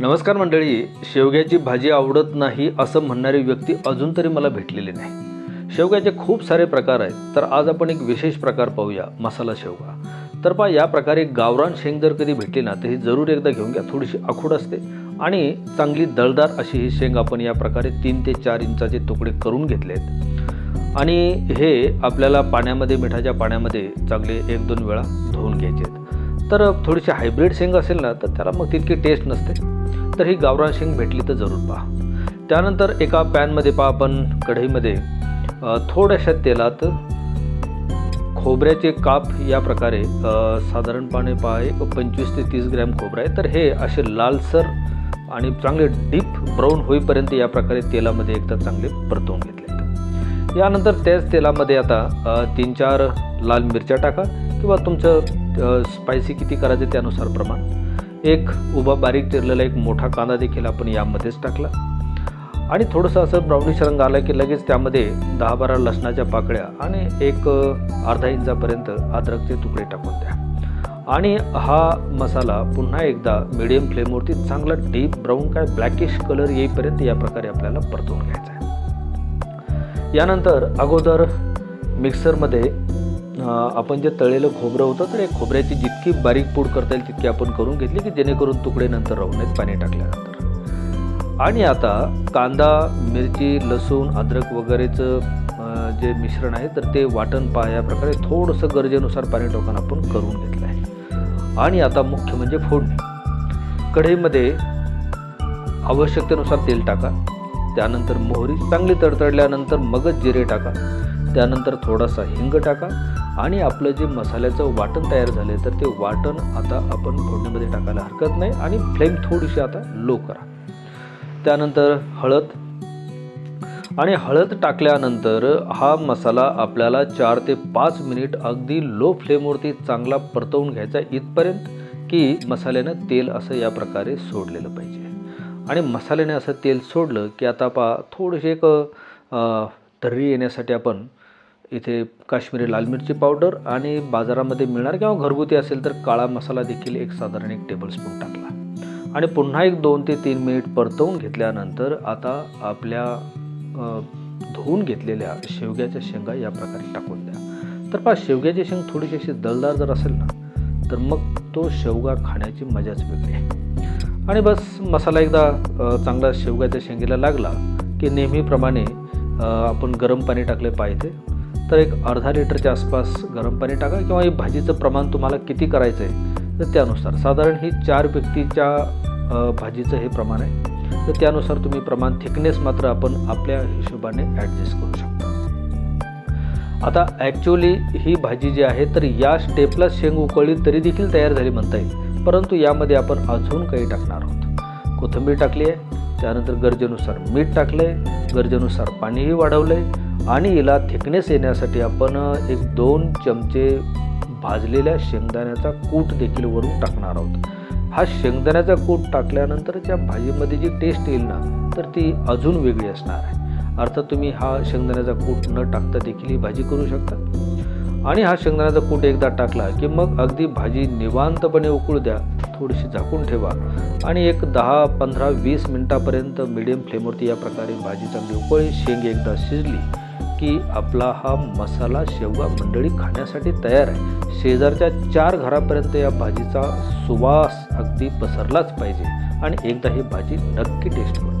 नमस्कार मंडळी शेवग्याची भाजी आवडत नाही असं म्हणणारी व्यक्ती अजून तरी मला भेटलेली नाही. शेवग्याचे खूप सारे प्रकार आहेत तर आज आपण एक विशेष प्रकार पाहूया मसाला शेवगा. तर पहा या प्रकारे गावरान शेंग जर कधी भेटली ना तर ही जरूर एकदा घेऊन घ्या थोडीशी आखूड असते. आणि चांगली दळदार अशी ही शेंग आपण या प्रकारे तीन ते चार इंचाचे तुकडे करून घेतले आहेत. आणि हे आपल्याला पाण्यामध्ये मिठाच्या पाण्यामध्ये चांगले एक दोन वेळा धुवून घ्यायचे आहेत. तर थोडीशी हायब्रिड शेंग असेल ना तर त्याला मग तितकी टेस्ट नसते. तर ही गावरान शेंग भेटली तर जरूर पहा. त्यानंतर एका पॅनमध्ये पहा आपण कढईमध्ये थोड्याशा तेलात खोबऱ्याचे काप या प्रकारे साधारणपणे पहा एक पंचवीस ते तीस ग्रॅम खोबरं आहे. तर हे असे लालसर आणि चांगले डीप ब्राऊन होईपर्यंत या प्रकारे तेलामध्ये एकदा चांगले परतवून घेतले. यानंतर त्याच तेलामध्ये आता तीन चार लाल मिरच्या टाका किंवा तुमचं स्पायसी किती करायचं त्यानुसार प्रमाण. एक उभा बारीक चिरलेला एक मोठा कांदा देखील आपण यामध्येच टाकला. आणि थोडंसं असं ब्राउनिश रंग आला की लगेच त्यामध्ये दहा बारा लसणाच्या पाकळ्या आणि एक अर्धा इंचापर्यंत अद्रकचे तुकडे टाकून द्या. आणि हा मसाला पुन्हा एकदा मिडियम फ्लेमवरती चांगला डीप ब्राऊन काय ब्लॅकिश कलर येईपर्यंत या प्रकारे आपल्याला परतवून घ्यायचा आहे. यानंतर अगोदर मिक्सरमध्ये आपण जे तळलेलं खोबरं होतं तर एक खोबऱ्याची जितकी बारीक पूड करता येईल तितकी आपण करून घेतली की जेणेकरून तुकडे नंतर राहू नयेत पाणी टाकल्यानंतर. आणि आता कांदा मिरची लसूण अद्रक वगैरेचं जे मिश्रण आहे तर ते वाटण पहा या प्रकारे थोडंसं गरजेनुसार पाणी टाकून आपण करून घेतलं आहे. आणि आता मुख्य म्हणजे फोडणी. कढईमध्ये आवश्यकतेनुसार तेल टाका. त्यानंतर मोहरी चांगली तडतडल्यानंतर मगच जिरे टाका. त्यानंतर थोडासा हिंग टाका. आणि आपलं जे मसाल्याचं वाटण तयार झालं तर ते वाटण आता आपण फोडणीमध्ये टाकायला हरकत नाही आणि फ्लेम थोडीशी आता लो करा. त्यानंतर हळद. आणि हळद टाकल्यानंतर हा मसाला आपल्याला चार ते पाच मिनिट अगदी लो फ्लेमवरती चांगला परतवून घ्यायचा इथपर्यंत की मसाल्यानं तेल असं या प्रकारे सोडलेलं पाहिजे. आणि मसाल्याने असं तेल सोडलं की आता पा थोडेसे एक तर्री येण्यासाठी आपण इथे काश्मीरी लाल मिरची पावडर आणि बाजारामध्ये मिळणार किंवा घरगुती असेल तर काळा मसाला देखील एक साधारण एक टेबलस्पून टाकला. आणि पुन्हा एक दोन ते तीन मिनिट परतवून घेतल्यानंतर आता आपल्या धुवून घेतलेल्या शेवग्याच्या शेंगा या प्रकारे टाकून द्या. तर पहा शेवग्याची शेंग थोडीशी अशी दलदार जर असेल ना तर मग तो शेवगा खाण्याची मजाच वेगळी आहे. आणि बस मसाला एकदा चांगला शेवग्याच्या शेंगेला लागला की नेहमीप्रमाणे आपण गरम पाणी टाकले पाहिजे. तर एक अर्धा लिटरच्या आसपास गरम पाणी टाका किंवा हे भाजीचं प्रमाण तुम्हाला किती करायचं आहे तर त्यानुसार. साधारण ही चार व्यक्तीच्या भाजीचं हे प्रमाण आहे. तर त्यानुसार तुम्ही प्रमाण थिकनेस मात्र आपण आपल्या हिशोबाने ॲडजस्ट करू शकता. आता ॲक्च्युली ही भाजी जी आहे तर या स्टेपला शेंग उकळली तरी देखील तयार झाली म्हणता येईल. परंतु यामध्ये आपण अजून काही टाकणार आहोत. कोथिंबीर टाकली आहे. त्यानंतर गरजेनुसार मीठ टाकलं आहे गरजेनुसार पाणीही वाढवलं आहे आणि याला थिकनेस येण्यासाठी आपण एक दोन चमचे भाजलेल्या शेंगदाण्याचा कूट देखील वरून टाकणार आहोत. हा शेंगदाण्याचा कूट टाकल्यानंतर त्या भाजीमध्ये जी टेस्ट येईल ना तर ती अजून वेगळी असणार आहे. अर्थात तुम्ही हा शेंगदाण्याचा कूट न टाकता देखील ही भाजी करू शकता. आणि हा शेंगदाण्याचा कूट एकदा टाकला की मग अगदी भाजी निवांतपणे उकळू द्या थोडीशी झाकून ठेवा आणि एक दहा पंधरा वीस मिनटापर्यंत मिडियम फ्लेमवरती या प्रकारे भाजी चांगली उकळी शेंग एकदा शिजली की आपला हा मसाला शेवगा मंडळी खाण्यासाठी तयार आहे. शेजारच्या चार घरापर्यंत या भाजीचा सुवास अगदी पसरलाच पाहिजे. आणि एकदा ही भाजी नक्की टेस्ट करून